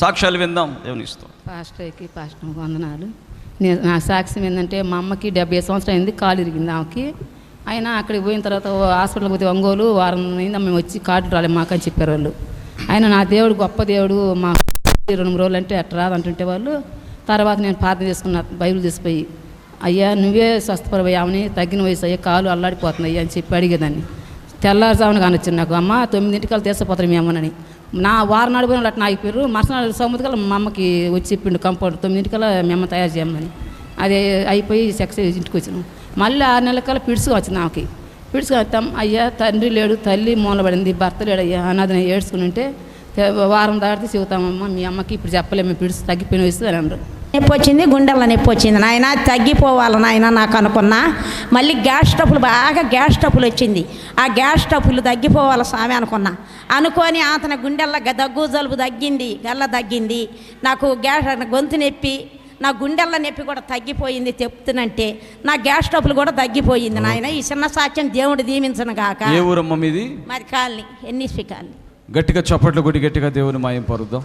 సాక్ష్యాలు విందాం దేవుని ఇస్తాం పాస్టర్కి పాస్టర్ వందనాలు. నేను నా సాక్ష్యం ఏంటంటే మా అమ్మకి డెబ్బై సంవత్సరం అయింది కాలు ఇరిగింది ఆమెకి. అయినా అక్కడికి పోయిన తర్వాత హాస్పిటల్కి పోతే ఒంగోలు వారం అయిందా మేము వచ్చి కార్డు రాలే మాకని చెప్పారు వాళ్ళు ఆయన నా దేవుడు గొప్ప దేవుడు మా రెండు మూడు రోజులు అంటే అట్లా రాదంటుంటే వాళ్ళు తర్వాత నేను ప్రార్థన చేసుకున్న బైబిల్ తీసిపోయి అయ్యా నువ్వే స్వస్థపడిపోయి ఆమెని తగ్గిన వయసు అయ్యా కాలు అల్లాడిపోతుంది అయ్యా అని చెప్పి అడిగేదాన్ని. తెల్లారుజామున కానొచ్చు నాకు అమ్మ తొమ్మిదింటికల్ తీసిపోతారు మీ అమ్మనని. నా వారం నాడు పోయిన అట్లా ఆగిపోయారు. మరుసనాడు సముద్రకల్లా మా అమ్మకి వచ్చి చెప్పిండు కంపౌండ్ తొమ్మిదింటికల్లా మీ అమ్మ తయారు చేయమని. అది అయిపోయి సెక్స్ ఇంటికి వచ్చినాం. మళ్ళీ ఆరు నెలల కల్లా పిడుసుగా వచ్చింది ఆమెకి. పిడుచుకు వస్తాం అయ్యా తండ్రి లేడు తల్లి మూలబడింది భర్త లేడు అయ్యా అన్నది ఏడ్చుకుని ఉంటే వారం దాటితే చెబుతామమ్మ మీ అమ్మకి ఇప్పుడు చెప్పలేము పిడుసు తగ్గిపోయిన వయసు అని అన్నారు. నొప్పి వచ్చింది గుండెల నొప్పి వచ్చింది. నాయన తగ్గిపోవాలి నాయన నాకు అనుకున్నా. మళ్ళీ గ్యాస్ ట్రబుల్ బాగా గ్యాస్ ట్రబుల్ వచ్చింది. ఆ గ్యాస్ ట్రబుల్ తగ్గిపోవాలి స్వామి అనుకున్నా. అనుకొని అతని గుండెల్లో దగ్గు జలుబు తగ్గింది గల్ల తగ్గింది. నాకు గ్యాస్ గొంతు నొప్పి నా గుండెల్ల నొప్పి కూడా తగ్గిపోయింది చెప్తున్నంటే నా గ్యాస్ ట్రబుల్ కూడా తగ్గిపోయింది నాయన. ఈ చిన్న సాక్ష్యం దేవుడు దీవించను గాక. ఏ ఊరమ్మ మీది? మరి కాలనీ ఎన్నిస్పి కాలనీ. గట్టిగా చప్పట్లు కొట్టి గట్టిగా దేవుని మాయం పరుద్దాం.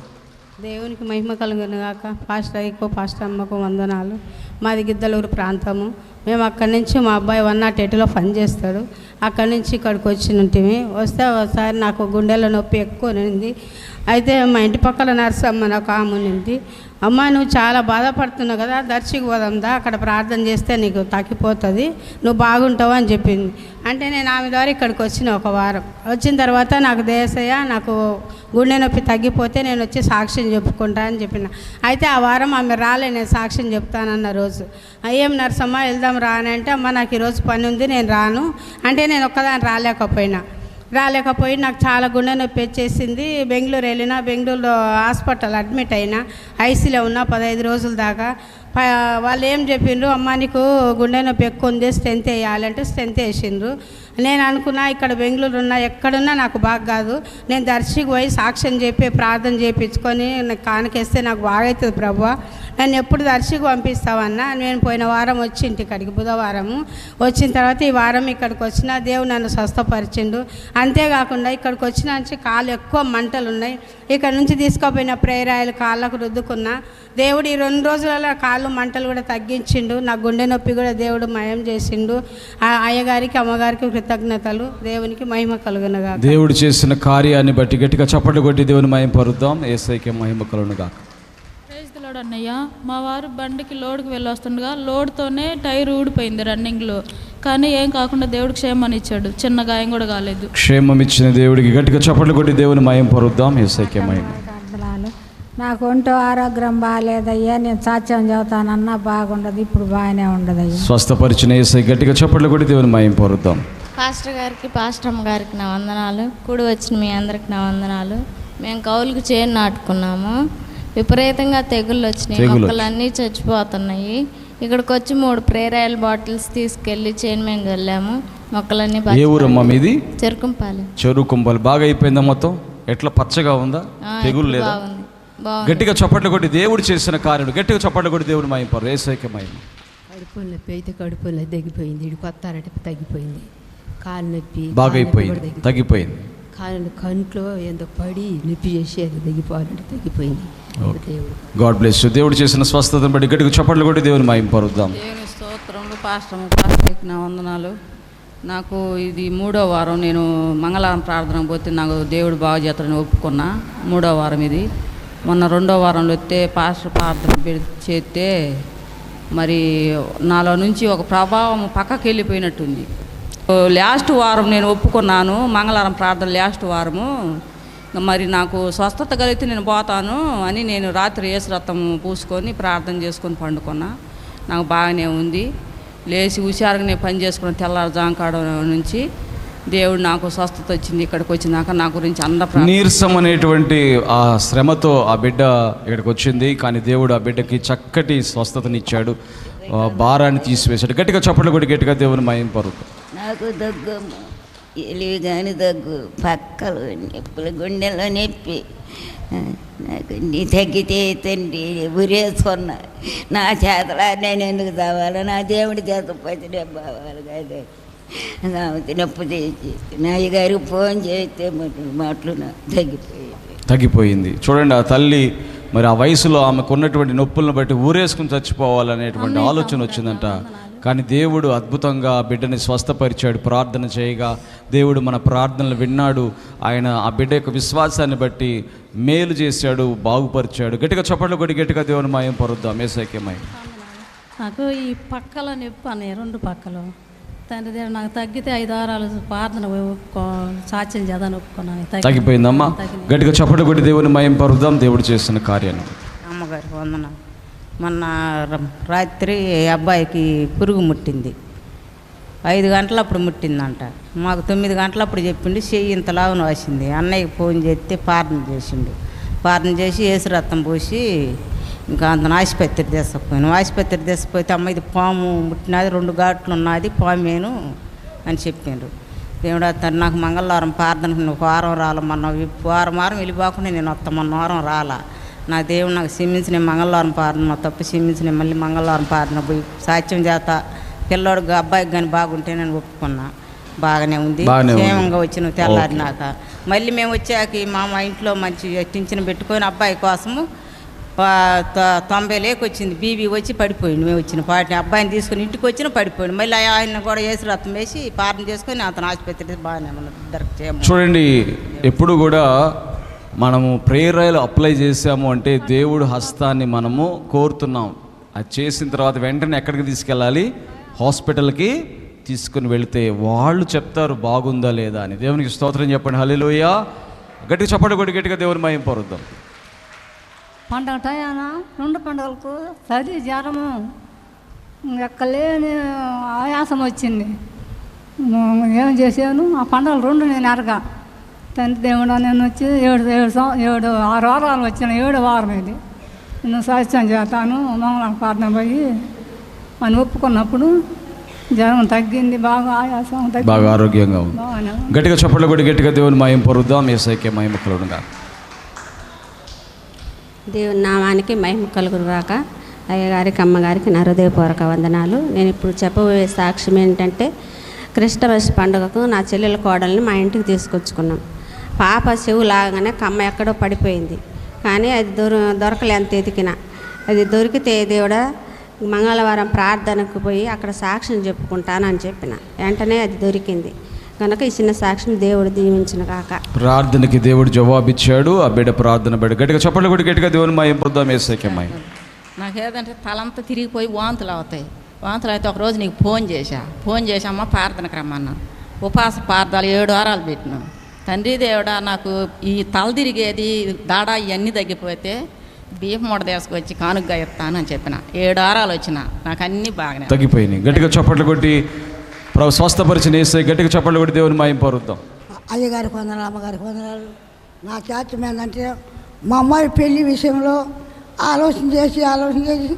దేవునికి మహిమ కలుగునుగాక పాస్టర్ అయ్యకు పాస్టర్ అమ్మకు వందనాలు. మాది గిద్దలూరు ప్రాంతము. మేము అక్కడి నుంచి మా అబ్బాయి వన్ నాట్ ఎయిట్లో పనిచేస్తాడు అక్కడి నుంచి ఇక్కడికి వచ్చినట్టుమి వస్తే ఒకసారి నాకు గుండెల నొప్పి ఎక్కువ నింది అయితే మా ఇంటి పక్కల నర్సమ్మ నాకు ఆమె నింది అమ్మ నువ్వు చాలా బాధపడుతున్నావు కదా దర్శికి పోదాందా అక్కడ ప్రార్థన చేస్తే నీకు తగ్గిపోతుంది నువ్వు బాగుంటావు అని చెప్పింది. అంటే నేను ఆమె ద్వారా ఇక్కడికి వచ్చిన ఒక వారం. వచ్చిన తర్వాత నాకు దేశయ్య నాకు గుండె నొప్పి తగ్గిపోతే నేను వచ్చి సాక్ష్యం చెప్పుకుంటా అని చెప్పిన. అయితే ఆ వారం ఆమె రాలే నేను సాక్ష్యం చెప్తానన్న రోజు. ఏం నర్సమ్మ వెళ్దాం రానంటే అమ్మ నాకు ఈరోజు పని ఉంది నేను రాను. అంటే నేను ఒక్కదాన్ని రాలేకపోయినా. రాలేకపోయి నాకు చాలా గుండె నొప్పి వచ్చేసింది. బెంగళూరు వెళ్ళినా బెంగళూరులో హాస్పిటల్ అడ్మిట్ అయినా ఐసీలో ఉన్నా పదహైదు రోజుల దాకా. వాళ్ళు ఏం చెప్పిండ్రు అమ్మ నీకు గుండె నొప్పి ఎక్కువ ఉంది స్ట్రెంత్ వేయాలంటే స్ట్రెంత్ వేసిండ్రు. నేను అనుకున్నా ఇక్కడ బెంగళూరు ఉన్నా ఎక్కడున్నా నాకు బాగా కాదు. నేను దర్శికి పోయి సాక్ష్యం చెప్పి ప్రార్థన చేయించుకొని నాకు కానకేస్తే నాకు బాగవుతుంది ప్రభు. నన్ను ఎప్పుడు దర్శికి పంపిస్తావన్నా నేను పోయిన వారం వచ్చి ఇక్కడికి బుధవారము వచ్చిన తర్వాత ఈ వారం ఇక్కడికి వచ్చిన దేవుడు నన్ను స్వస్థపరిచిండు. అంతేకాకుండా ఇక్కడికి వచ్చిన నుంచి కాళ్ళు ఎక్కువ మంటలు ఉన్నాయి. ఇక్కడ నుంచి తీసుకుపోయిన ప్రేరాయలు కాళ్ళకు రుద్దుకున్నా. దేవుడు ఈ రెండు రోజులలో కాళ్ళు మంటలు కూడా తగ్గించిండు నా గుండె నొప్పి కూడా దేవుడు మయం చేసిండు. ఆ అయ్యగారికి అమ్మగారికి కృతజ్ఞతలు. దేవునికి మహిమ కలుగునగా దేవుడు చేసిన కార్యాన్ని బట్టి గట్టిగా చప్పట్లు కొట్టి దేవుని మాయం పరుద్దాం. ఏసైకే మహిమ కలుగును గాక ప్రైజ్ ది లార్డ్ అన్నయ్య. మా వారు బండికి లోడ్కి వెళ్ళొస్తుండగా లోడ్తోనే టైర్ ఊడిపోయింది రన్నింగ్లో కానీ ఏం కాకుండా దేవుడు క్షేమాన్ని ఇచ్చాడు. చిన్న గాయం కూడా కాలేదు. క్షేమం ఇచ్చిన దేవుడికి గట్టిగా చప్పట్లు కొట్టి దేవుని మాయం పరుద్దాం. ఏసైకే మహిమ. వందనాలు నాకు ఒంటో ఆరోగ్యం బాగాలేదయ్యా నేను సాక్ష్యం చెబుతానన్నా బాగుండదు ఇప్పుడు బాగానే ఉండదయ్యా. స్వస్థపరిచిన ఏసై గట్టిగా చప్పట్లు కొట్టి దేవుని మాయం పరుద్దాం. పాస్టర్ గారికి పాస్టర్ గారికి నా వందనాలు. కూడి వచ్చిన మీ అందరికి నా వందనాలు. మేము కౌలుకు చేను నాటుకున్నాము. విపరీతంగా తెగుళ్ళు వచ్చినాయి. మొక్కలన్నీ చచ్చిపోతున్నాయి. ఇక్కడికి వచ్చి మూడు ప్రేరాయల్ బాటిల్స్ తీసుకెళ్ళి చేను మేము వెళ్ళాము మొక్కలన్నీ ఏ ఊరమ్మా మీది? చెరుకుంపాలి. చెరువు కుంపలు బాగా అయిపోయిందా మొత్తం? ఎట్లా పచ్చగా ఉందా? తెగులు లేదా? గట్టిగా చప్పట్లు కొట్టి దేవుడు చేసిన కార్యం గట్టిగా చప్పట్లు కొట్టి దేవుని మాయం పరు ఏసైకే మహిమ. కడుపు నొప్పి అయితే కడుపు నొప్పి తగ్గిపోయింది ఇటు కొత్త అరటి తగ్గిపోయింది. కాలు నొప్పి బాగా కాలు నొప్పి కూడా అయిపోయింది తగ్గి- తగ్గిపోయింది. కాలు కంట్లో ఏందో పడి నొప్పి చేసి అది తగ్గిపోవాలంటే తగ్గిపోయింది. దేవుడు. గాడ్ బ్లెస్ దేవుడు చేసిన స్వస్థతను బట్టి గట్టిగా చప్పట్లు కొట్టి దేవుని మాయం పరుద్దాం దేవుని స్తోత్రములు పాస్టము పాస్టర్కి నా వందనాలు. నాకు ఇది మూడో వారం నేను మంగళవారం ప్రార్థన పోతే నాకు దేవుడు బాగు చేస్తాడని ఒప్పుకున్నా. మూడో వారం ఇది. మొన్న రెండో వారంలో వస్తే పాస్టర్ ప్రార్థన చేస్తే మరి నాలో నుంచి ఒక ప్రభావం పక్కకి వెళ్ళిపోయినట్టుంది. లాస్ట్ వారం నేను ఒప్పుకున్నాను మంగళవారం ప్రార్థన లాస్ట్ వారము. మరి నాకు స్వస్థత కలిగితే నేను పోతాను అని నేను రాత్రి ఏసురథం పూసుకొని ప్రార్థన చేసుకొని పండుకున్నా. నాకు బాగానే ఉంది. లేచి హుషారుగా నేను పని చేసుకున్న తెల్లారుజాము జాంకాడ నుంచి. దేవుడు నాకు స్వస్థత వచ్చింది ఇక్కడికి వచ్చినాక నా గురించి అంద నీరసం అనేటువంటి ఆ శ్రమతో ఆ బిడ్డ ఇక్కడికి వచ్చింది కానీ దేవుడు ఆ బిడ్డకి చక్కటి స్వస్థతనిచ్చాడు. ఆ భారాన్ని తీసివేశాడు. గట్టిగా చప్పట్లు కొట్టి గట్టిగా దేవుని మాయం పరుద్దాం నాకు దగ్గు ఎలివి కానీ దగ్గు పక్కలు నొప్పులు గుండెలో నొప్పి. నాకు నీ తగ్గితే తండ్రి ఉరేసుకున్నా నా చేతలా నేను ఎందుకు తావాలి నా దేవుడి చేత పోతే బావాలి కాదు. నొప్పి ఫోన్ చేస్తే మాటలు తగ్గిపోయింది తగ్గిపోయింది. చూడండి ఆ తల్లి మరి ఆ వయసులో ఆమెకు ఉన్నటువంటి నొప్పులను బట్టి ఊరేసుకుని చచ్చిపోవాలనేటువంటి ఆలోచన వచ్చిందంట. కానీ దేవుడు అద్భుతంగా ఆ బిడ్డని స్వస్థపరిచాడు ప్రార్థన చేయగా దేవుడు మన ప్రార్థనలు విన్నాడు. ఆయన ఆ బిడ్డ యొక్క విశ్వాసాన్ని బట్టి మేలు చేశాడు బాగుపరిచాడు. గట్టిగా చప్పట్లు కొట్టి గట్టిగా దేవుని మాయం పరుద్దాం. ఏసైక్యమయం నాకు ఈ పక్కల నొప్పి అన్నాయి రెండు పక్కలు. తండ్రి దేవుడు నాకు తగ్గితే ఐదు వారాలు ప్రార్థన ఒప్పుకో సాక్ష్యం చేద్దాని ఒప్పుకున్నాను. తగ్గి- తగ్గిపోయిందమ్మా. గట్టిగా చప్పట్లు కొట్టి దేవుని మయం పరుద్దాం. దేవుడు చేస్తున్న కార్యాన్ని. అమ్మగారికి వందన మొన్న రాత్రి అబ్బాయికి పురుగు ముట్టింది. ఐదు గంటలప్పుడు ముట్టిందంట. మాకు తొమ్మిది గంటలప్పుడు చెప్పిండు చెయ్యి ఇంత లావున వాసింది. అన్నయ్యకి ఫోన్ చేస్తే ప్రార్థన చేసిండు. ప్రార్థన చేసి ఏసు రక్తం పోసి ఇంకా అంత ఆసుపత్రి తీసుకుపోయాను ఆసుపత్రి తీసుకుపోతే అమ్మ ఇది పాము ముట్టినది రెండు ఘాట్లు ఉన్నది పామేను అని చెప్పిండ్రు దేవుడు అతను నాకు మంగళవారం ప్రార్థనకు నువ్వు వారం రాలే మొన్న వారం వారం వెళ్ళిపోకుండా నేను వస్తా మొన్న వారం రాలా. నా దేవుడు నాకు క్షమించిన మంగళవారం ప్రార్థన మా తప్పు క్షమించిన మళ్ళీ మంగళవారం ప్రార్థన పోయి సాక్ష్యం చేత పిల్లోడు అబ్బాయికి కానీ బాగుంటే నేను ఒప్పుకున్నా. బాగానే ఉంది. క్షేమంగా వచ్చిన తెల్లారినాక. మళ్ళీ మేము వచ్చాక మా మా ఇంట్లో మంచి టించిన పెట్టుకొని అబ్బాయి కోసము తొంభై లేక వచ్చింది. బీబీ వచ్చి పడిపోయింది మేము వచ్చిన పాటిని అబ్బాయిని తీసుకుని ఇంటికి వచ్చిన పడిపోయింది మళ్ళీ ఆయన కూడా వేసి రత్నం వేసి ప్రార్థన చేసుకొని అతను ఆసుపత్రి బాగానే ఉన్నది చూడండి ఎప్పుడు కూడా మనము ప్రేరాయలు అప్లై చేసాము అంటే దేవుడు హస్తాన్ని మనము కోరుతున్నాం. అది చేసిన తర్వాత వెంటనే ఎక్కడికి తీసుకెళ్ళాలి? హాస్పిటల్కి తీసుకుని వెళితే వాళ్ళు చెప్తారు బాగుందా లేదా అని. దేవునికి స్తోత్రం చెప్పండి. హల్లెలూయ. గట్టిగా చప్పటి కొట్టి గట్టిగా దేవుని మయం పరుద్దాం. పండగ టయాన రెండు పండుగలకు సరి జ్వరము ఎక్కలేని ఆయాసం వచ్చింది. ఏం చేశాను? ఆ పండుగలు రెండు నేను ఎరగా. తండ్రి దేవుడు నేను వచ్చి ఏడు ఏడు ఏడు ఆరు వారాలు వచ్చిన ఏడు వారం ఇది. నేను సాహిత్యం చేస్తాను మంగళం ప్రార్థన పోయి అని ఒప్పుకున్నప్పుడు జ్వరం తగ్గింది బాగా ఆయాసం తగ్గింది. బాగా ఆరోగ్యంగా ఉంది. గట్టిగా చప్పట్లు కొట్టి గట్టిగా దేవుని మయం పరుద్దాం. ఏసైకే మయం కలుగునుగా దేవుని నామానికి మహిమ కలుగురుగాక అయ్యగారికి అమ్మగారికి నా హృదయపూర్వక వందనాలు. నేను ఇప్పుడు చెప్పబోయే సాక్ష్యం ఏంటంటే క్రిస్టమస్ పండుగకు నా చెల్లెల కోడల్ని మా ఇంటికి తీసుకొచ్చుకున్నాం. పాప చెవు లాగానే కమ్మ ఎక్కడో పడిపోయింది. కానీ అది దొర దొరకలేంత ఎతికిన. అది దొరికితే దేవుడా మంగళవారం ప్రార్థనకు పోయి అక్కడ సాక్ష్యం చెప్పుకుంటానని చెప్పిన. వెంటనే అది దొరికింది. కనుక ఈ చిన్న సాక్ష్యం దేవుడు దీవించిన కాక. ప్రార్థనకి దేవుడు జవాబిచ్చాడు. ఆ బిడ్డ ప్రార్థన బిడ్డ గట్టిగా చప్పట్లు కొట్టి గట్టిగా దేవుని మయం పరుద్దాం ఏసైకే మయం నాకు ఏదంటే తలంతా తిరిగిపోయి వాంతులు అవుతాయి. వాంతులు అయితే ఒకరోజు నీకు ఫోన్ చేశా. ఫోన్ చేశామ్మా ప్రార్థనకు రమ్మన్నా. ఉపవాస ప్రార్థనలు ఏడు వారాలు పెట్టినా. తండ్రి దేవుడా నాకు ఈ తల తిరిగేది దాడ ఇవన్నీ తగ్గిపోతే బియ్యం మూట తీసుకొచ్చి కానుగ్గా ఇస్తాను అని చెప్పిన. ఏడు వారాలు వచ్చిన. నాకు అన్నీ బాగానే తగ్గిపోయినాయి. గట్టిగా చప్పట్లు కొట్టి ప్రభు స్వస్థపరిచిన వేసే గట్టిగా చెప్పండి కూడా దేవుని మాయం పరుద్దాం. అయ్యగారికి వందనాలు అమ్మగారికి వందనాలు. నా చాత్యం ఏంటంటే మా అమ్మాయి పెళ్ళి విషయంలో ఆలోచన చేసి ఆలోచన చేసి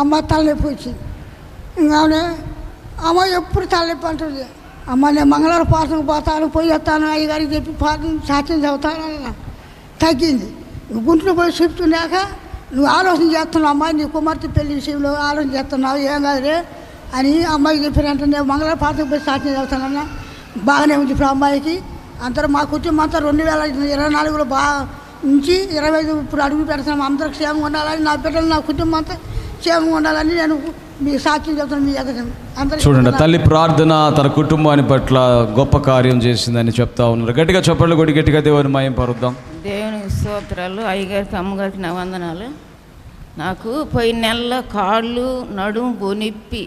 అమ్మ తలనొప్పి వచ్చింది. ఇంకానే అమ్మ ఎప్పుడు తలనొప్పి అంటుంది. అమ్మ నేను మంగళవారం పాఠం పోతాను పోయి వస్తాను అయ్యగారికి చెప్పి పాఠం సాత్యం చదువుతాను తగ్గింది. నువ్వు గుంట్లో పోయి చెప్తున్నాక నువ్వు ఆలోచన చేస్తున్నావు అమ్మాయి నీ కుమార్తె పెళ్ళి విషయంలో ఆలోచన చేస్తున్నావు ఏం కాదురే అని అమ్మాయికి చెప్పినట్టు నేను మంగళవారం పాసం పోయి సాక్ష్యం చదువుతానన్నా బాగానే ఉంది ఇప్పుడు అమ్మాయికి. అందరూ మా కుటుంబం అంతా రెండు వేల ఇరవై నాలుగులో బాగా నుంచి ఇరవై ఐదు ఇప్పుడు అడుగు పెడతాం అందరూ క్షేమంగా ఉండాలని నా బిడ్డలు నా కుటుంబం అంతా క్షేమంగా ఉండాలని నేను మీ సాక్ష్యం చెప్తాను మీ అందరికీ చూడండి తల్లి ప్రార్థన తన కుటుంబాన్ని పట్ల గొప్ప కార్యం చేసిందని చెప్తా ఉన్నారు. గట్టిగా చప్పట్లు కొట్టి గట్టిగా దేవుని మయం పరుద్దాం. దేవుని స్తోత్రాలు అయ్యగారికి అమ్మగారికి నా వందనాలు. నాకు పోయిన నెలలో కాళ్ళు నడుము బొనిప్పి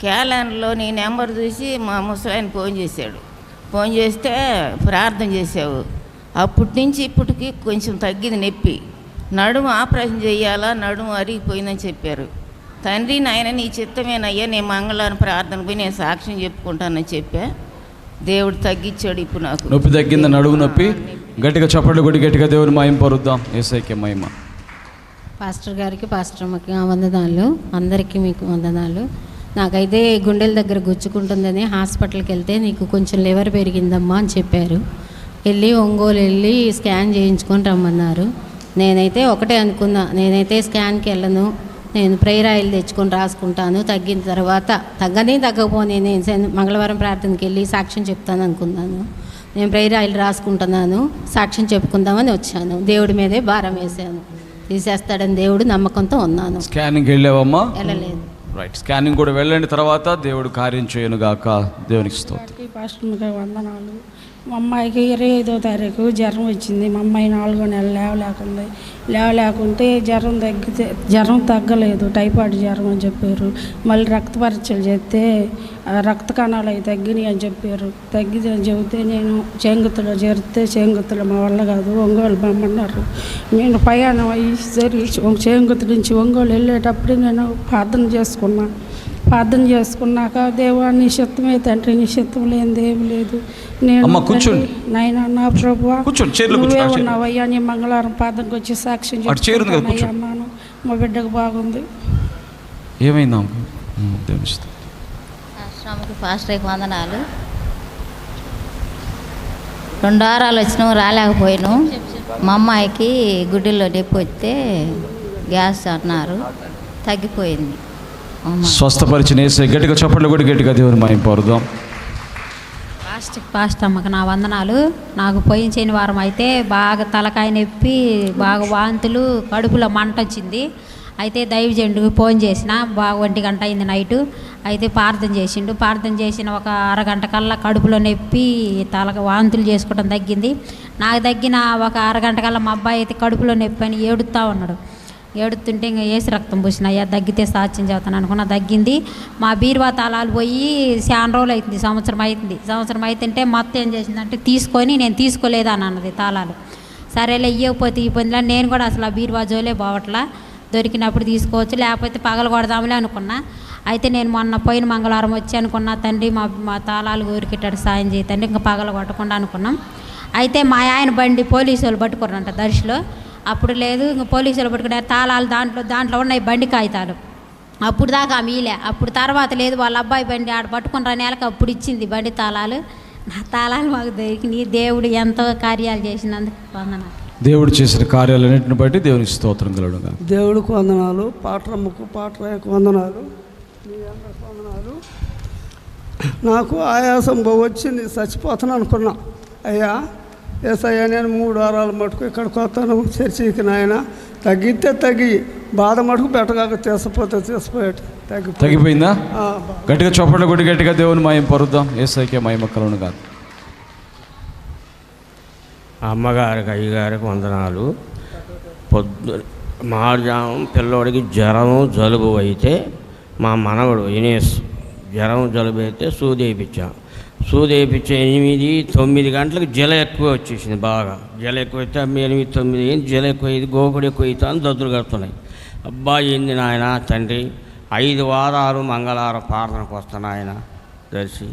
క్యాలెండర్లో నీ నెంబర్ చూసి మా ముసలాయన ఫోన్ చేశాడు. ఫోన్ చేస్తే ప్రార్థన చేసావు అప్పటి నుంచి ఇప్పటికి కొంచెం తగ్గింది నొప్పి. నడుము ఆపరేషన్ చేయాలా? నడుము అరిగిపోయిందని చెప్పారు. తండ్రి నాయన నీ చిత్తమేనయ్యా నేను మంగళవారం ప్రార్థన పోయి నేను సాక్ష్యం చెప్పుకుంటానని చెప్పా. దేవుడు తగ్గించాడు ఇప్పుడు నాకు. నొప్పి తగ్గింది నడువు నొప్పి. గట్టిగా చప్పట్లు కొట్టి గట్టిగా దేవుని మయం పరుద్దాం. ఏసైకే మహిమ. పాస్టర్ గారికి పాస్టర్ అమ్మకి వందనాలు. అందరికీ మీకు వందనాలు. నాకైతే గుండెల దగ్గర గుచ్చుకుంటుందని హాస్పిటల్కి వెళ్తే నీకు కొంచెం లివర్ పెరిగిందమ్మా అని చెప్పారు. వెళ్ళి ఒంగోలు వెళ్ళి స్కాన్ చేయించుకొని రమ్మన్నారు. నేనైతే ఒకటే అనుకున్నా నేనైతే స్కాన్కి వెళ్ళను నేను ప్రేయర్ ఆయిల్ తెచ్చుకొని రాసుకుంటాను తగ్గిన తర్వాత తగ్గని తగ్గకపోని నేను మంగళవారం ప్రార్థనకి వెళ్ళి సాక్ష్యం చెప్తాను అనుకున్నాను. నేను ప్రేయర్ ఆయిల్ రాసుకుంటున్నాను సాక్ష్యం చెప్పుకుందామని వచ్చాను. దేవుడి మీదే భారం వేశాను. తీసేస్తాడని దేవుడు నమ్మకంతో ఉన్నాను. స్కానింగ్ వెళ్ళావమ్మా? వెళ్ళలేదు. రైట్ స్కానింగ్ కూడా వెళ్ళండి తర్వాత దేవుడు కార్యం చేయను గాక దేవునికి స్తోత్రం. వందనాలు. మా అమ్మాయికి ఇరవై ఐదో తారీఖు జ్వరం వచ్చింది. మా అమ్మాయి నాలుగో నెల లేవలేకుంది. లేవలేకుంటే జ్వరం తగ్గితే జ్వరం తగ్గలేదు. టైఫాయిడ్ జ్వరం అని చెప్పారు. మళ్ళీ రక్త పరీక్షలు చేస్తే రక్త కణాలు అవి తగ్గినాయి అని చెప్పారు. తగ్గితే అని చెబితే నేను చేంగుత్తులో చేరితే చేంగుతులు మా వల్ల కాదు ఒంగోలు పంపన్నారు నేను ప్రయాణం అయ్యి సరి చేంగుత్తు నుంచి ఒంగోలు వెళ్ళేటప్పుడు నేను ప్రార్థన చేసుకున్నాను ప్రార్థన చేసుకున్నాక దేవా చిత్తమే తండ్రి నీ చిత్తం లేనిది ఏమి లేదు. నేను అమ్మ, కూర్చోండి. నాయన నా ప్రభు నువ్వే. ఉన్నావయ్యా నీ మంగళవారం ప్రార్థనకు వచ్చి సాక్ష్యం. అన్నాను మా బిడ్డకు బాగుంది. ఏమైందా పాస్టర్కి వందనాలు. రెండు వారాలు వచ్చినాం రాలేకపోయాను. మా అమ్మాయికి గుడ్డిలో నొప్పి వస్తే గ్యాస్ అన్నారు. తగ్గిపోయింది. స్వస్థపరిచిన ఏసై గట్టిగా చప్పట్లు కూడా గట్టిగా దేవుని మాయం పరుదాం పాస్ట్ అమ్మకి నా వందనాలు. నాకు పోయిన శనివారం అయితే బాగా తలకాయ నొప్పి బాగా వాంతులు కడుపులో మంట వచ్చింది. అయితే దైవజండుకు ఫోన్ చేసిన బాగా ఒంటి గంట అయింది నైటు. అయితే ప్రార్థన చేసిండు. ప్రార్థన చేసిన ఒక అరగంట కల్లా కడుపులో నొప్పి తల వాంతులు చేసుకోవడం తగ్గింది. నాకు తగ్గిన ఒక అరగంట కల్లా మా అబ్బాయి అయితే కడుపులో నొప్పి అని ఏడుస్తూ ఉన్నాడు. ఏడుతుంటే ఇంకా ఏసి రక్తం పూసిన అయ్యా తగ్గితే సాధ్యం చేస్తాను అనుకున్నా తగ్గింది. మా బీరువా తాళాలు పోయి శాన రోజులు అవుతుంది సంవత్సరం అవుతుంది సంవత్సరం అవుతుంటే మొత్తం ఏం చేసిందంటే తీసుకొని నేను తీసుకోలేదా? అన్నది తాళాలు. సరేలే ఇవ్వకపోతే ఈ పొందిలా నేను కూడా అసలు ఆ బీరువా జోలే పోవట్లా. దొరికినప్పుడు తీసుకోవచ్చు లేకపోతే పగలు కొడదాంలే అనుకున్నా. అయితే నేను మొన్న పోయిన మంగళవారం వచ్చి అనుకున్నా తండ్రి మా మా తాళాలు ఊరికిట్టాడు సాయం చేయి తండ్రి. ఇంకా పగలు కొట్టకుండా అనుకున్నాం. అయితే మా ఆయన బండి పోలీసు వాళ్ళు పట్టుకున్నారంట దర్శిలో. అప్పుడు లేదు ఇంక పోలీసులు పట్టుకున్నారు? తాళాలు దాంట్లో దాంట్లో ఉన్నాయి బండి కాగితాలు. అప్పుడు దాకా ఆమె ఈలే అప్పుడు తర్వాత లేదు వాళ్ళ అబ్బాయి బండి ఆడ పట్టుకున్న నెలకు? అప్పుడు ఇచ్చింది బండి తాళాలు. నా తాళాలు మాకు దొరికినాయి దేవుడు ఎంతో కార్యాలు చేసినందుకు వందనాలు. దేవుడు చేసిన కార్యాలన్నింటిని బట్టి దేవునికి స్తోత్రం కలవడం దేవుడికి వందనాలు. పాటరమ్మకు పాటరాయకు వందనాలు. వందనాలు. నాకు ఆయాసం వచ్చింది. చచ్చిపోతాను అనుకున్నా. అయ్యా ఏసయ్యా నేను మూడు వారాల మటుకు ఇక్కడికి వస్తాను. చర్చికి నాయన తగ్గితే తగ్గి బాధ మటుకు పెట్టగాక తీసపోతే తీసిపోయేట. తగ్గి తగ్గిపోయిందా? ఆ, గట్టిగా చప్పట్లు కొట్టి గట్టిగా దేవుని మాయం పరుద్దాం. ఏసైకే మహిమ కలను కాదు అమ్మగారికి అయ్యగారికి వందనాలు. పొద్దు మార్జాము పిల్లోడికి జ్వరం జలుబు అయితే మా మనవడు ఇనేస్ జ్వరం జలుబు అయితే సూది వేయించాం. సూది ఎనిమిది తొమ్మిది గంటలకు జల ఎక్కువ వచ్చేసింది బాగా. జల ఎక్కువ అయితే ఎనిమిది తొమ్మిది ఏంటి జల ఎక్కువ అయింది గోకుడు ఎక్కువ అని దద్దులు కడుతున్నాయి అబ్బాయి ఏంది నాయన తండ్రి ఐదు వారాలు మంగళవారం ప్రార్థనకు వస్తాను ఆయన తెలిసి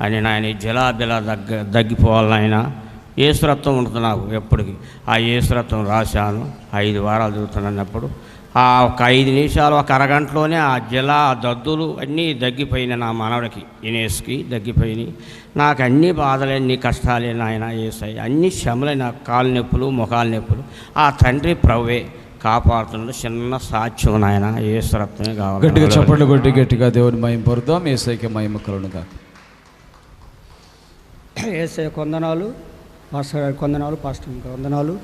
అని నాయన జలాబిల దగ్గ దగ్గిపోవాలి నాయన. ఏసురత్వం ఉంటుంది నాకు ఎప్పటికి. ఆ ఏసురత్వం రాశాను ఐదు వారాలు చదువుతున్నప్పుడు ఆ ఒక ఐదు నిమిషాలు ఒక అరగంటలోనే ఆ జల ఆ దద్దులు అన్నీ దగ్గిపోయినాయి నా మనవడికి ఇనేస్కి దగ్గిపోయినాయి నాకు అన్ని బాధలే అన్ని కష్టాలే నాయన ఏసాయి అన్ని శ్రమలే నాకు కాలు నొప్పులు ముఖాలు నొప్పులు. ఆ తండ్రి ప్రవ్వే కాపాడుతున్నాడు చిన్న సాక్ష్యం నాయన ఏసురత్వమే గట్టిగా కావాలి చప్పట్లు కొట్టి గట్టిగా దేవుని మహిమ పరుద్దాం ఏసైకే కాదు ఏసే వందనాలు పాస్టర్ గారికి వందనాలు పాస్టర్ వందనాలు.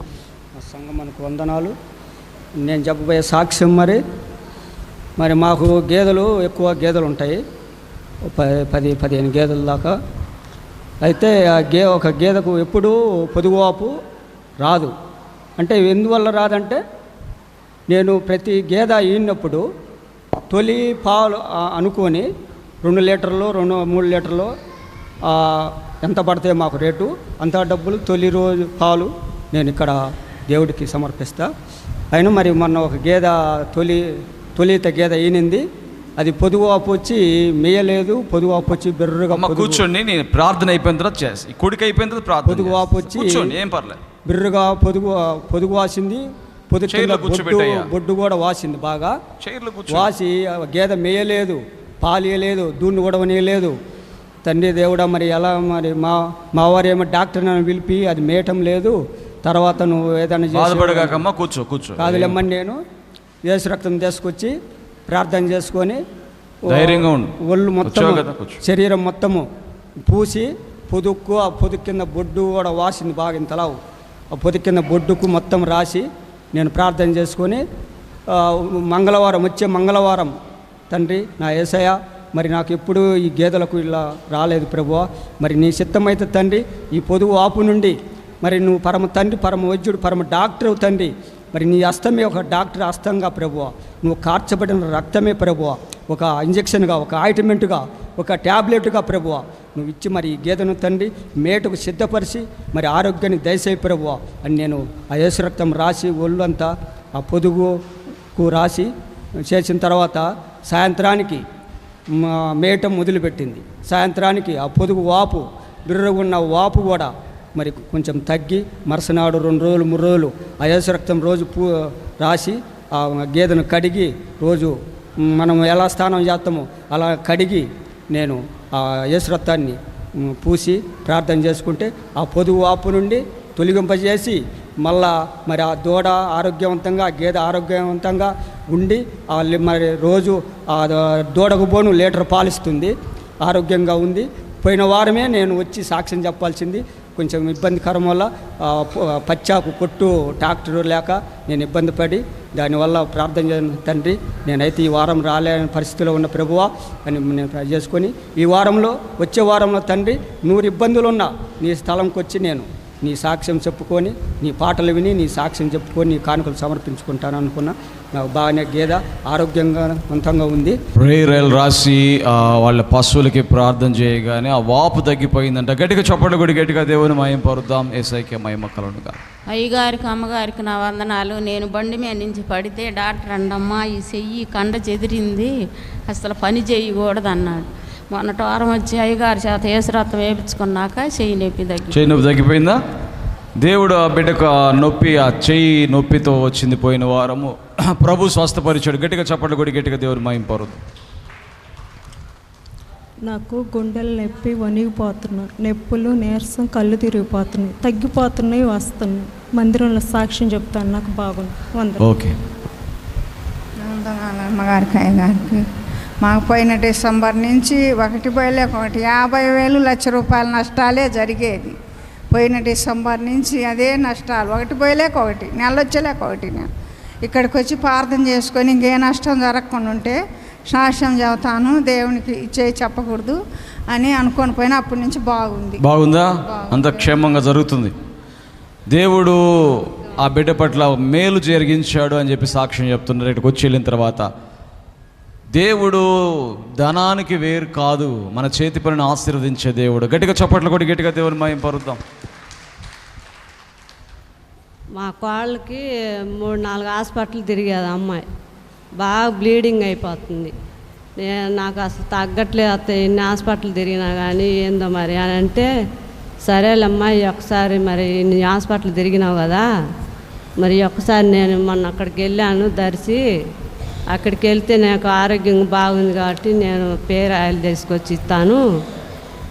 మా సంఘం మనకు వందనాలు. నేను చెప్పబోయే సాక్ష్యం మరి మరి మాకు గేదెలు ఎక్కువ గేదెలు ఉంటాయి. పది పది పదిహేను గేదెల దాకా. అయితే ఆ గే ఒక గేదెకు ఎప్పుడూ పొదుగువాపు రాదు. అంటే ఎందువల్ల రాదంటే నేను ప్రతి గేదె ఈనప్పుడు తొలి పాలు అనుకొని రెండు లీటర్లు రెండు మూడు లీటర్లు ఎంత పడితే మాకు రేటు అంత డబ్బులు తొలి రోజు పాలు నేను ఇక్కడ దేవుడికి సమర్పిస్తా. అయినా మరి మొన్న ఒక గేదె తొలి తొలిత గేదె ఈనింది. అది పొదుగు వాపు వచ్చి మేయలేదు పొదుగు వాపు వచ్చి బెర్రుగా అమ్మ కూర్చోండి నేను ప్రార్థన అయిపోయిన తర్వాత చేసి కొడుకు అయిపోయిన తర్వాత ప్రార్థన పొదుగు చేస్తా. వాపు వచ్చి కూర్చోండి ఏం పర్లేదు బిర్రుగా పొదుగు పొదుగు వాసింది. పొదుగు చైర్లో బొడ్డు కూర్చోబెట్టయ్యా. బొడ్డు కూడా వాసింది బాగా. చైర్లో కూర్చో. వాసి ఆ గేదె మేయలేదు పాలియలేదు దూన్ను కూడా వనియలేదు తండ్రి దేవుడా మరి ఎలా మరి మా మా వారు ఏమో డాక్టర్ నన్ను పిలిపి అది మేయటం లేదు. తర్వాత నువ్వు ఏదైనా బాధపడగాకమ్మా కూర్చో కూర్చో కాదులేమ్మని నేను యేసు రక్తం తీసుకొచ్చి ప్రార్థన చేసుకొని ధైర్యంగా ఉండు. ఒళ్ళు మొత్తం. శరీరం మొత్తము పూసి పొదుక్కు ఆ పొదుగు కింద బొడ్డు కూడా వాసింది బాగా ఇంతలావు ఆ పొదుగు కింద బొడ్డుకు మొత్తం రాసి నేను ప్రార్థన చేసుకొని మంగళవారం వచ్చే మంగళవారం తండ్రి నా ఏసయ్య మరి నాకు ఎప్పుడు ఈ గేదెలకు ఇలా రాలేదు ప్రభువా మరి నీ చిత్తమైతే తండ్రి ఈ పొదువు ఆపు నుండి మరి నువ్వు పరమ తండ్రి పరమ వైద్యుడు పరమ డాక్టర్ తండ్రి. మరి నీ హస్తమే ఒక డాక్టర్ హస్తంగా ప్రభువ. నువ్వు కార్చబడిన రక్తమే ప్రభువ. ఒక ఇంజెక్షన్గా ఒక ఆయింట్మెంట్గా ఒక ట్యాబ్లెట్గా ప్రభువ. నువ్వు ఇచ్చి మరి ఈ గేదెను తండ్రి మేటకు సిద్ధపరిచి మరి ఆరోగ్యాన్ని దయచేయి ప్రభువా. అని నేను ఆ యేసు రక్తం రాసి ఒళ్ళంతా ఆ పొదుగుకు రాసి చేసిన తర్వాత సాయంత్రానికి మా మొదలుపెట్టింది. సాయంత్రానికి ఆ పొదుగు వాపు బిర్రగున్న వాపు కూడా మరి కొంచెం తగ్గి మరుసనాడు రెండు రోజులు మూడు రోజులు ఆ యేసు రక్తం రోజు పూ రాసి ఆ గేదెను కడిగి రోజు మనం ఎలా స్నానం చేస్తామో అలా కడిగి నేను ఆ యేసు పూసి ప్రార్థన చేసుకుంటే ఆ పొదుగు వాపు నుండి తొలగింపజేసి మళ్ళా మరి ఆ దూడ ఆరోగ్యవంతంగా గేదె ఆరోగ్యవంతంగా ఉండి మరి రోజు ఆ దూడకు బోను లీటర్ పాలిస్తుంది ఆరోగ్యంగా ఉంది. పోయిన వారమే నేను వచ్చి సాక్ష్యం చెప్పాల్సింది. కొంచెం ఇబ్బందికరం వల్ల పచ్చాకు కొట్టు ట్రాక్టర్ లేక నేను ఇబ్బంది పడి దానివల్ల ప్రార్థన చేయను తండ్రి నేనైతే ఈ వారం రాలేని పరిస్థితిలో ఉన్న ప్రభువా అని నేను ప్రా- చేసుకొని ఈ వారంలో వచ్చే వారంలో తండ్రి నూరు ఇబ్బందులు ఉన్నా నీ స్థలంకి వచ్చి నేను నీ సాక్ష్యం చెప్పుకొని నీ పాటలు విని నీ సాక్ష్యం చెప్పుకొని నీ కానుకలు సమర్పించుకుంటాను అనుకున్నా. నాకు బాగానే గేద ఆరోగ్యంగా వంతంగా ఉంది. ప్రేయర్ రాసి వాళ్ళ పశువులకి ప్రార్థన చేయగానే ఆ వాపు తగ్గిపోయిందంట. గట్టిగా చప్పట్లు కొడి గట్టిగా దేవుని మయం పరుద్దాం. ఏసైకే మహిమ కలుగునుగా అయ్యగారికి అమ్మగారికి నా వందనాలు. నేను బండి మీద నుంచి పడితే డాక్టర్ అండమ్మా ఈ చెయ్యి కండ చెదిరింది. అసలు పని చేయకూడదు అన్నాడు మొన్నటి వారం వచ్చి అయ్యగారి చేత ఏసురత్వం వేయించుకున్నాక చెయ్యి నొప్పి తగ్గి చెయ్యి నొప్పి తగ్గిపోయిందా? దేవుడు ఆ బిడ్డకు ఆ నొప్పి ఆ చెయ్యి నొప్పితో వచ్చింది పోయిన వారము. ప్రభు స్వస్థపరిచాడు. గట్టిగా చప్పట్లు కొడి గట్టిగా దేవుని మహిమ పరుద్దాం. నాకు గుండెలు నొప్పి వణిగిపోతున్నాయి. నొప్పులు నీరసం కళ్ళు తిరిగిపోతున్నాయి. తగ్గిపోతున్నాయి వస్తున్నాయి. మందిరంలో సాక్ష్యం చెప్తాను. నాకు బాగుంది. వంద ఓకే. అమ్మగారికి అయ్యగారికి. మాకు పోయిన డిసెంబర్ నుంచి ఒకటి పోయలేక ఒకటి. యాభై వేలు లక్ష రూపాయల నష్టాలే జరిగేది. పోయిన డిసెంబర్ నుంచి అదే నష్టాలు. ఒకటి పోయలేక ఒకటి నెల వచ్చేలేక ఒకటి నేను ఇక్కడికి వచ్చి ప్రార్థన చేసుకొని ఇంకే నష్టం జరగకుండా ఉంటే సాక్ష్యం చెబుతాను దేవునికి ఇచ్చే చెప్పకూడదు అని అనుకొని పోయినా అప్పటి నుంచి బాగుంది? బాగుందా. అంత క్షేమంగా జరుగుతుంది. దేవుడు ఆ బిడ్డ పట్ల మేలు జరిగించాడు అని చెప్పి సాక్ష్యం చెప్తున్నారు. ఇక్కడికి వచ్చి వెళ్ళిన తర్వాత దేవుడు ధనానికి వేరు కాదు మన చేతి పనిని ఆశీర్వదించే దేవుడు. గట్టిగా చప్పట్లు కొట్టి గట్టిగా దేవుని మయం పరుద్దాం. మా కోళ్ళకి మూడు నాలుగు హాస్పిటల్ తిరిగేది అమ్మాయి. బాగా బ్లీడింగ్ అయిపోతుంది. నేను నాకు అసలు తగ్గట్లేదు అత్త ఎన్ని హాస్పిటల్ తిరిగినా కానీ ఏందో మరి అని అంటే సరేలే అమ్మాయి ఒకసారి మరి ఇన్ని హాస్పిటల్ తిరిగినావు కదా మరి ఒక్కసారి నేను మొన్న అక్కడికి వెళ్ళాను దర్శి అక్కడికి వెళ్తే నాకు ఆరోగ్యం బాగుంది కాబట్టి నేను పేరు ఆయిల్ తీసుకొచ్చి ఇస్తాను.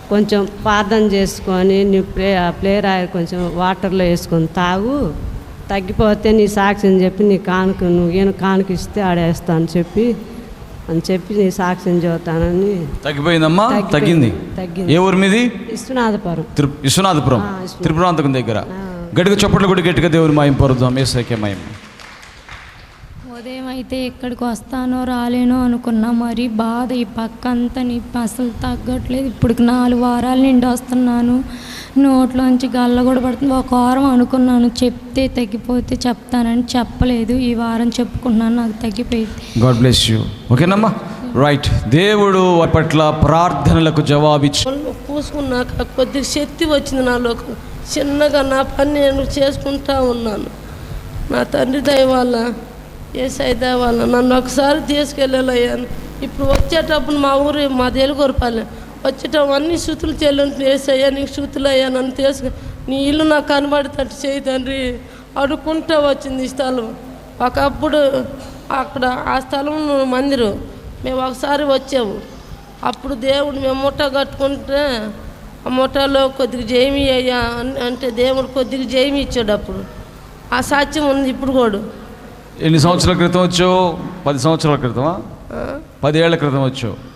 కొంచెం ప్రార్థన చేసుకొని నీ ప్లే ప్లేయర్ ఆయిల్ కొంచెం వాటర్లో వేసుకొని తాగు. తగ్గిపోతే నీ సాక్ష్యం చెప్పి నీ కానుక నువ్వు కానుక ఇస్తే ఆడేస్తాను చెప్పి అని చెప్పి నీ సాక్ష్యం చెబుతానని. తగ్గిపోయిందమ్మా? తగ్గిపోయింది. తగ్గింది. తగ్గింది. ఏ ఊరు మీది? విశ్వనాథపురం. విశ్వనాథపురం. త్రిపురాంతకం దగ్గర. గట్టిగా చప్పట్లు కొట్టి గట్టిగా దేవుని మయం పరుద్దాం. ఏసైకే మయం. ఉదయం అయితే ఎక్కడికి వస్తానో రాలేనో అనుకున్నా మరి బాధ. ఈ పక్క అంతా నొప్పి అసలు తగ్గట్లేదు. ఇప్పుడు నాలుగు వారాల నుండి వస్తున్నాను. నోట్లోంచి గల్ల కూడా పడుతుంది. ఒక వారం అనుకున్నాను. చెప్తే తగ్గిపోతే చెప్తానని చెప్పలేదు. ఈ వారం చెప్పుకున్నాను నాకు తగ్గిపోయింది. గాడ్ బ్లెస్ యూ ఓకేనమ్మా? రైట్ దేవుడు వారి పట్ల ప్రార్థనలకు జవాబిచ్చి పూసుకున్నాక కొద్దిగా శక్తి వచ్చింది నాలో చిన్నగా నా పని నేను చేసుకుంటా ఉన్నాను. నా తండ్రి దయ వల్ల ఏ దయ వల్ల నన్ను ఒకసారి తీసుకెళ్ళాలయ్యాను ఇప్పుడు వచ్చేటప్పుడు మా ఊరు మా తెలుగుపల్లె వచ్చేటప్పుడు అన్ని శృతులు చెల్లి వేసయ్యా నీకు శృతులు అయ్యా నన్ను తీసుకు నీ ఇల్లు నాకు కనబడేటట్టు చేయి తండ్రి. అడుక్కుంటూ వచ్చింది ఈ స్థలం. ఒకప్పుడు అక్కడ ఆ స్థలం మందిరం మేము ఒకసారి వచ్చాము. అప్పుడు దేవుడు మేము ముఠ కట్టుకుంటే ఆ ముఠాలో కొద్దిగా జయమి అయ్యా అంటే దేవుడు కొద్దిగా జయమి ఇచ్చాడు అప్పుడు. ఆ సాత్యం ఉంది ఇప్పుడు కూడా. ఎన్ని సంవత్సరాల క్రితం వచ్చావు? పది సంవత్సరాల క్రితమా? పదేళ్ళ క్రితం వచ్చావు.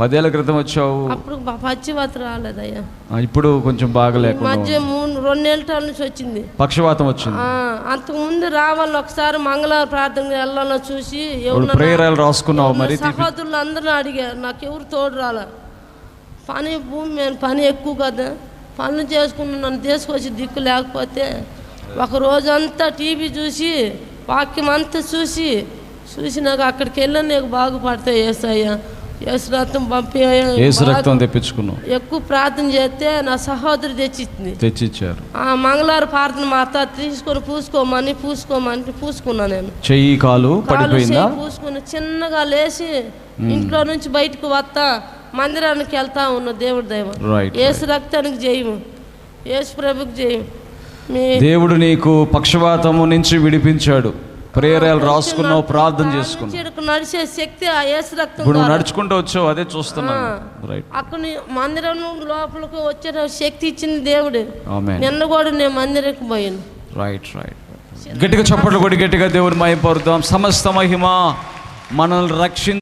పదేళ్ళ క్రితం వచ్చావు. అప్పుడు పచ్చివాత రాలేదయ్యా. ఇప్పుడు కొంచెం బాగా ఈ లేకుండా మధ్య మూడు రెండేళ్ళ నుంచి వచ్చింది. పక్షవాతం వచ్చింది. ఆ, అంతకుముందు రావాలి ఒకసారి మంగళవారం ప్రార్థన వెళ్ళాలో చూసి ప్రేయరాలు రాసుకున్నావు మరి సహోదరులు అందరూ అడిగారు నాకు ఎవరు తోడు రాలే? పని భూమి మీద పని ఎక్కువ కదా. పనులు చేసుకుని నన్ను తీసుకొచ్చి దిక్కు లేకపోతే ఒక రోజంతా టీవీ చూసి వాక్యం అంతా చూసి చూసి నాకు అక్కడికి వెళ్ళి నీకు బాగుపడతాయి ఏసయ్యా. యేసు రక్తం పంపి ఏసు రక్తం తెప్పించుకున్నావు. ఎక్కువ ప్రార్థన చేస్తే నా సహోదరి తెచ్చిచ్చింది. తెచ్చిచ్చారు. ఆ మంగళవారం ప్రార్థన మా అత్త తీసుకొని పూసుకోమని పూసుకోమని పూసుకున్నా నేను. చెయ్యి కాలు పడిపోయిందా? పూసుకుని చిన్నగా లేచి ఇంట్లో నుంచి బయటకు వస్తా మందిరానికి వెళ్తా ఉన్న దేవుడి దైవం. ఏసు రక్తానికి జయము. ఏసు ప్రభుకి జయం మీ దేవుడు నీకు పక్షవాతము నుంచి విడిపించాడు. ప్రేయరాలు రాసుకున్నావు ప్రార్థన చేసుకున్నావు. నడిచే శక్తి ఆ ఏసు రక్తం ఇప్పుడు. నడుచుకుంటూ వచ్చావు అదే చూస్తున్నాను. రైట్ అక్కడ మందిరం లోపలికి వచ్చే శక్తి ఇచ్చింది దేవుడు. నిన్న కూడా నేను మందిరానికి పోయాను. రైట్ రైట్ గట్టిగా చప్పట్లు కొట్టి గట్టిగా దేవుని మహిమ పరుద్దాం సమస్త మహిమ మనల్ని రక్షించ